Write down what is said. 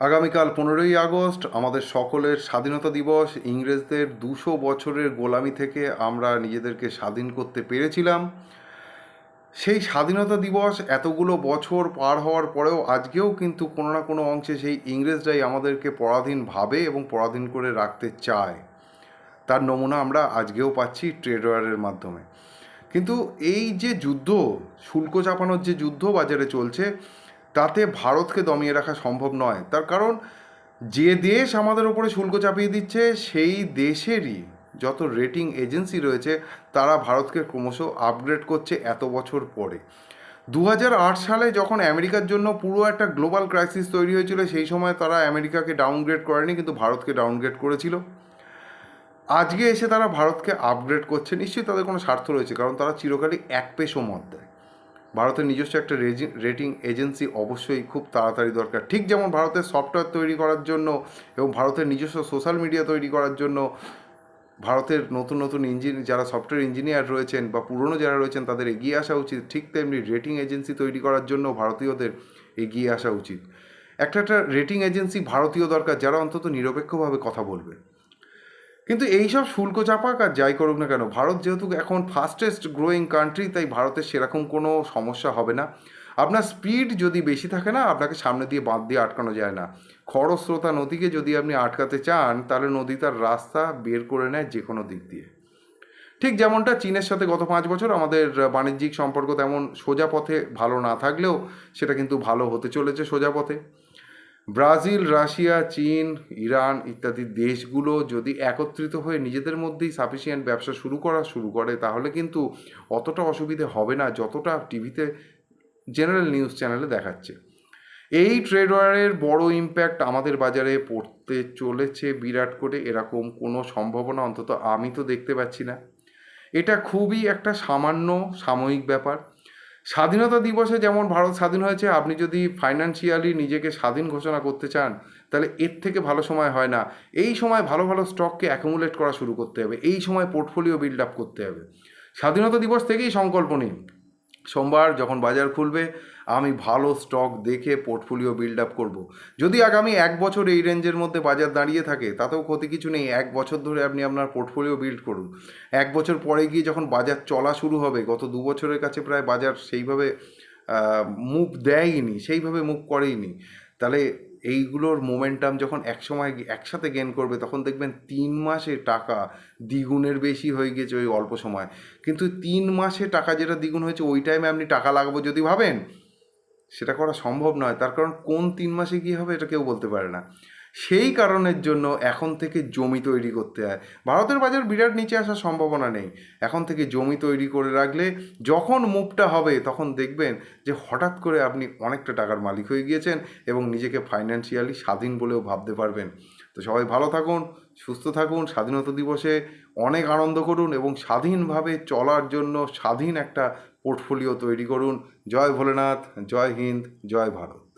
আগামীকাল পনেরোই আগস্ট আমাদের সকলের স্বাধীনতা দিবস। ইংরেজদের দুশো বছরের গোলামি থেকে আমরা নিজেদেরকে স্বাধীন করতে পেরেছিলাম। সেই স্বাধীনতা দিবস এতগুলো বছর পার হওয়ার পরেও আজকেও কিন্তু কোনো না কোনো অংশে সেই ইংরেজরাই আমাদেরকে পরাধীন ভাবে এবং পরাধীন করে রাখতে চায়। তার নমুনা আমরা আজকেও পাচ্ছি ট্রেড ওয়ারের মাধ্যমে। কিন্তু এই যে যুদ্ধ, শুল্ক চাপানোর যে যুদ্ধ বাজারে চলছে তাতে ভারতকে দমিয়ে রাখা সম্ভব নয়। তার কারণ, যে দেশ আমাদের ওপরে শুল্ক চাপিয়ে দিচ্ছে, সেই দেশেরই যত রেটিং এজেন্সি রয়েছে, তারা ভারতকে ক্রমশ আপগ্রেড করছে এত বছর পরে। দু হাজার আট সালে যখন আমেরিকার জন্য পুরো একটা গ্লোবাল ক্রাইসিস তৈরি হয়েছিল, সেই সময় তারা আমেরিকাকে ডাউনগ্রেড করেনি, কিন্তু ভারতকে ডাউনগ্রেড করেছিল। আজকে এসে তারা ভারতকে আপগ্রেড করছে। নিশ্চয়ই তাদের কোনো স্বার্থ রয়েছে, কারণ তারা চিরকালই এক পেশো মত দেয়। ভারতের নিজস্ব একটা রেটিং এজেন্সি অবশ্যই খুব তাড়াতাড়ি দরকার। ঠিক যেমন ভারতের সফটওয়্যার তৈরি করার জন্য এবং ভারতের নিজস্ব সোশ্যাল মিডিয়া তৈরি করার জন্য ভারতের নতুন নতুন ইঞ্জিন, যারা সফটওয়্যার ইঞ্জিনিয়ার রয়েছেন বা পুরনো যারা রয়েছেন, তাদের এগিয়ে আসা উচিত। ঠিক তেমনি রেটিং এজেন্সি তৈরি করার জন্য ভারতীয়দের এগিয়ে আসা উচিত। একটা একটা রেটিং এজেন্সি ভারতীয় দরকার, যারা অন্তত নিরপেক্ষভাবে কথা বলবে। কিন্তু এইসব শুল্ক চাপাক আর যাই করুক না কেন, ভারত যেহেতু এখন ফাস্টেস্ট গ্রোয়িং কান্ট্রি তাই ভারতের সেরকম কোনো সমস্যা হবে না। আপনার স্পিড যদি বেশি থাকে না, আপনাকে সামনে দিয়ে বাঁধ দিয়ে আটকানো যায় না। খরস্রোতা নদীকে যদি আপনি আটকাতে চান, তাহলে নদী তার রাস্তা বের করে নেয় যে কোনো দিক দিয়ে। ঠিক যেমনটা চীনের সাথে গত পাঁচ বছর আমাদের বাণিজ্যিক সম্পর্ক তেমন সোজা পথে ভালো না থাকলেও, সেটা কিন্তু ভালো হতে চলেছে সোজা পথে। ব্রাজিল, রাশিয়া, চীন, ইরান ইত্যাদি দেশগুলো যদি একত্রিত হয়ে নিজেদের মধ্যেই সাফিসিয়েন্ট ব্যবসা শুরু করা শুরু করে, তাহলে কিন্তু অতটা অসুবিধে হবে না যতটা টিভিতে জেনারেল নিউজ চ্যানেলে দেখাচ্ছে। এই ট্রেড ওয়ারের বড় ইম্প্যাক্ট আমাদের বাজারে পড়তে চলেছে বিরাট করে, এরকম কোনো সম্ভাবনা অন্তত আমি তো দেখতে পাচ্ছি না। এটা খুবই একটা সামান্য সাময়িক ব্যাপার। স্বাধীনতা দিবসে যেমন ভারত স্বাধীন হয়েছে, আপনি যদি ফাইন্যান্সিয়ালি নিজেকে স্বাধীন ঘোষণা করতে চান, তাহলে এর থেকে ভালো সময় হয় না। এই সময় ভালো ভালো স্টককে অ্যাকুমুলেট করা শুরু করতে হবে। এই সময় পোর্টফোলিও বিল্ড আপ করতে হবে। স্বাধীনতা দিবস থেকেই সংকল্প নিন। সোমবার যখন বাজার খুলবে আমি ভালো স্টক দেখে পোর্টফোলিও বিল্ড আপ করব। যদি আগামী এক বছর এই রেঞ্জের মধ্যে বাজার দাঁড়িয়ে থাকে, তাতেও ক্ষতি কিছু নেই। এক বছর ধরে আপনি আপনার পোর্টফোলিও বিল্ড করুন। এক বছর পরে গিয়ে যখন বাজার চলা শুরু হবে, গত দু বছরের কাছে প্রায় বাজার সেইভাবে মুভ দেয়নি, সেইভাবে মুভ করেইনি। তাহলে এইগুলোর মোমেন্টাম যখন একসময় একসাথে গেন করবে, তখন দেখবেন তিন মাসে টাকা দ্বিগুণের বেশি হয়ে গেছে ওই অল্প সময়। কিন্তু তিন মাসে টাকা যেটা দ্বিগুণ হয়েছে, ওই টাইমে আপনি টাকা লাগাবো যদি ভাবেন সেটা করা সম্ভব নয়। তার কারণ কোন তিন মাসে কী হবে এটা কেউ বলতে পারে না। সেই কারণের জন্য এখন থেকে জমি তৈরি করতে হয়। ভারতের বাজার বিরাট নিচে আসার সম্ভাবনা নেই। এখন থেকে জমি তৈরি করে রাখলে যখন মুভটা হবে তখন দেখবেন যে হঠাৎ করে আপনি অনেকটা টাকার মালিক হয়ে গিয়েছেন এবং নিজেকে ফাইন্যান্সিয়ালি স্বাধীন বলেও ভাবতে পারবেন। তো সবাই ভালো থাকুন, সুস্থ থাকুন, স্বাধীনতা দিবসে অনেক আনন্দ করুন এবং স্বাধীনভাবে চলার জন্য স্বাধীন একটা পোর্টফোলিও তৈরি করুন। জয় ভোলেনাথ জয় হিন্দ জয় ভারত।